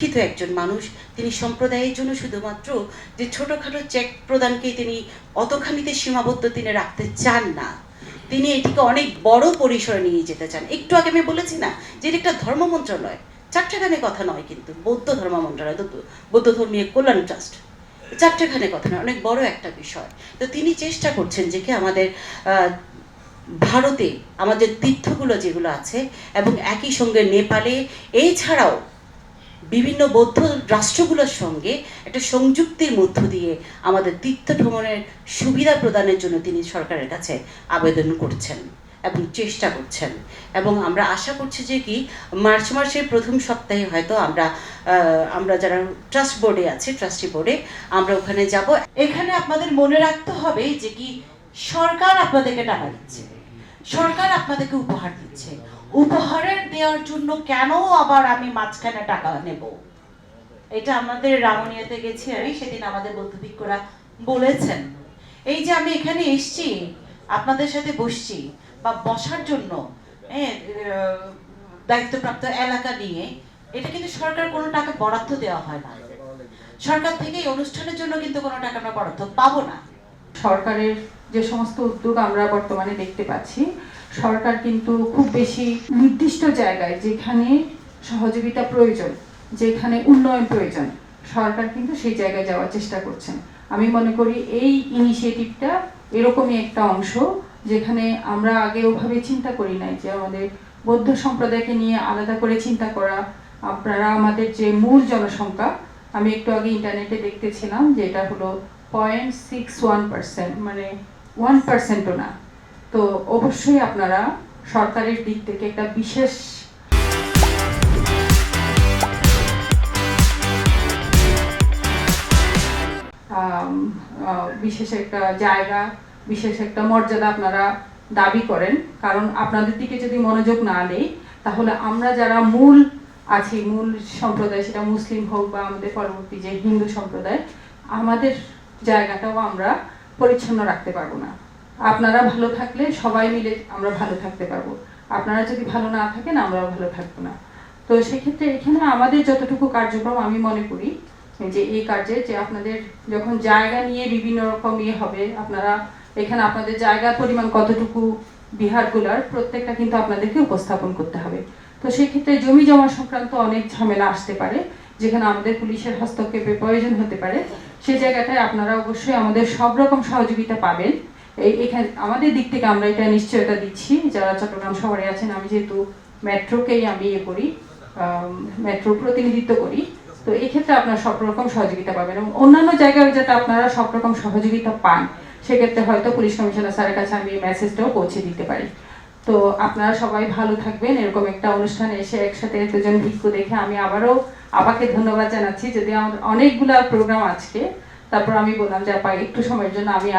শিক্ষিত একজন মানুষ, তিনি সম্প্রদায়ের জন্য শুধুমাত্র যে ছোটোখাটো চেক প্রদানকেই তিনি অতখানিতে সীমাবদ্ধ তিনি রাখতে চান না। তিনি এটিকে অনেক বড় পরিসরে নিয়ে যেতে চান। একটু আগে আমি বলেছি না যে এটা একটা ধর্ম মন্ত্রণালয়। চারটেখানে কথা নয় কিন্তু, বৌদ্ধ ধর্ম মন্ত্রণালয় বৌদ্ধ ধর্মীয় কল্যাণ ট্রাস্ট। চারটেখানে কথা নয়, অনেক বড় একটা বিষয়। তো তিনি চেষ্টা করছেন যে কি আমাদের ভারতে আমাদের তীর্থগুলো যেগুলো আছে এবং একই সঙ্গে নেপালে, এছাড়াও বিভিন্ন বৌদ্ধ রাষ্ট্রগুলোর সঙ্গে একটা সংযুক্তির মধ্য দিয়ে আমাদের তীর্থ ভ্রমণের সুবিধা প্রদানের জন্য তিনি সরকারের কাছে আবেদন করছেন এবং চেষ্টা করছেন। এবং আমরা আশা করছি যে কি মার্চ মাসের প্রথম সপ্তাহে হয়তো আমরা আমরা যারা ট্রাস্ট বোর্ডে আছে, ট্রাস্টি বোর্ডে আমরা ওখানে যাব। এখানে আপনাদের মনে রাখতে হবে যে কি সরকার আপনাদেরকে টাকা দিচ্ছে। সরকার আপনাদেরকে উপহার দিচ্ছে। উপহারের দেওয়ার জন্য কেন আবার আমি মাঝখানে টাকা নেব? এটা আমাদের রামনিয়াতে গেছি আমি সেদিন আমাদের বৌদ্ধভিক্ষরা বলেছেন। এই যে আমি এখানে এসছি আপনাদের সাথে বসছি বা বসার জন্য হ্যাঁ, দায়িত্বপ্রাপ্ত এলাকা নিয়ে এটা কিন্তু সরকার কোনো টাকা বরাদ্দ দেওয়া হয় না। সরকার থেকে এই অনুষ্ঠানের জন্য কিন্তু কোনো টাকা আমরা বরাদ্দ পাবো না। সরকারের যে সমস্ত উদ্যোগ আমরা বর্তমানে দেখতে পাচ্ছি সরকার কিন্তু খুব বেশি নির্দিষ্ট জায়গায় যেখানে সহযোগিতা প্রয়োজন, যেখানে উন্নয়ন প্রয়োজন, সরকার কিন্তু সেই জায়গায় যাওয়ার চেষ্টা করছেন। আমি মনে করি এই ইনিশিয়েটিভটা এরকমই একটা অংশ যেখানে আমরা আগে ওভাবে চিন্তা করি নাই যে আমাদের বৌদ্ধ সম্প্রদায়কে নিয়ে আলাদা করে চিন্তা করা, আপনারা আমাদের যে মূল জনসংখ্যা, আমি একটু আগে ইন্টারনেটে দেখতেছিলাম যে এটা হলো পয়েন্ট সিক্স ওয়ান পার্সেন্ট মানে ওয়ান পার্সেন্টও না তো অবশ্যই আপনারা সরকারের দিক থেকে একটা বিশেষ বিশেষ একটা জায়গা, বিশেষ একটা মর্যাদা আপনারা দাবি করেন। কারণ আপনাদের দিকে যদি মনোযোগ না দেই, তাহলে আমরা যারা মূল আছি, মূল সম্প্রদায়, সেটা মুসলিম হোক বা আমাদের পরবর্তী যে হিন্দু সম্প্রদায়, আমাদের জায়গাটাও আমরা পরিচ্ছন্ন রাখতে পারব না। আপনারা ভালো থাকলে সবাই মিলে আমরা ভালো থাকতে পারব। আপনারা যদি ভালো না থাকেন, আমরাও ভালো থাকব না। তো সেক্ষেত্রে এখানে আমাদের যতটুকু কার্যক্রম আমি মনে করি, যে এই কার্যে যে আপনাদের যখন জায়গা নিয়ে বিভিন্ন রকম ইয়ে হবে, আপনারা এখানে আপনাদের জায়গার পরিমাণ কতটুকু বিহারগুলার, প্রত্যেকটা কিন্তু আপনাদেরকে উপস্থাপন করতে হবে। তো সেক্ষেত্রে জমি জমা সংক্রান্ত অনেক ঝামেলা আসতে পারে, যেখানে আমাদের পুলিশের হস্তক্ষেপে প্রয়োজন হতে পারে। সেই জায়গাটায় আপনারা অবশ্যই আমাদের সব রকম সহযোগিতা পাবেন। এই এখানে আমাদের দিক থেকে আমরা এটা নিশ্চয়তা দিচ্ছি, যারা চট্টগ্রাম শহরে আছেন, আমি যেহেতু মেট্রোকেই আমি ইয়ে করি মেট্রো প্রতিনিধিত্ব করি, তো এই ক্ষেত্রে আপনারা সব রকম সহযোগিতা পাবেন এবং অন্যান্য জায়গায় যাতে আপনারা সব রকম সহযোগিতা পান, সেক্ষেত্রে হয়তো পুলিশ কমিশনার স্যারের কাছে আমি মেসেজটাও পৌঁছে দিতে পারি। তো আপনারা সবাই ভালো থাকবেন, এরকম একটা অনুষ্ঠানে এসে একসাথে এতজন ভিক্ষু দেখে আমি আবারও আপাকে ধন্যবাদ জানাচ্ছি। যদি আমার অনেকগুলা প্রোগ্রাম আজকে, তারপর আমি বললাম যে, আপা, একটু সময়ের জন্য আমি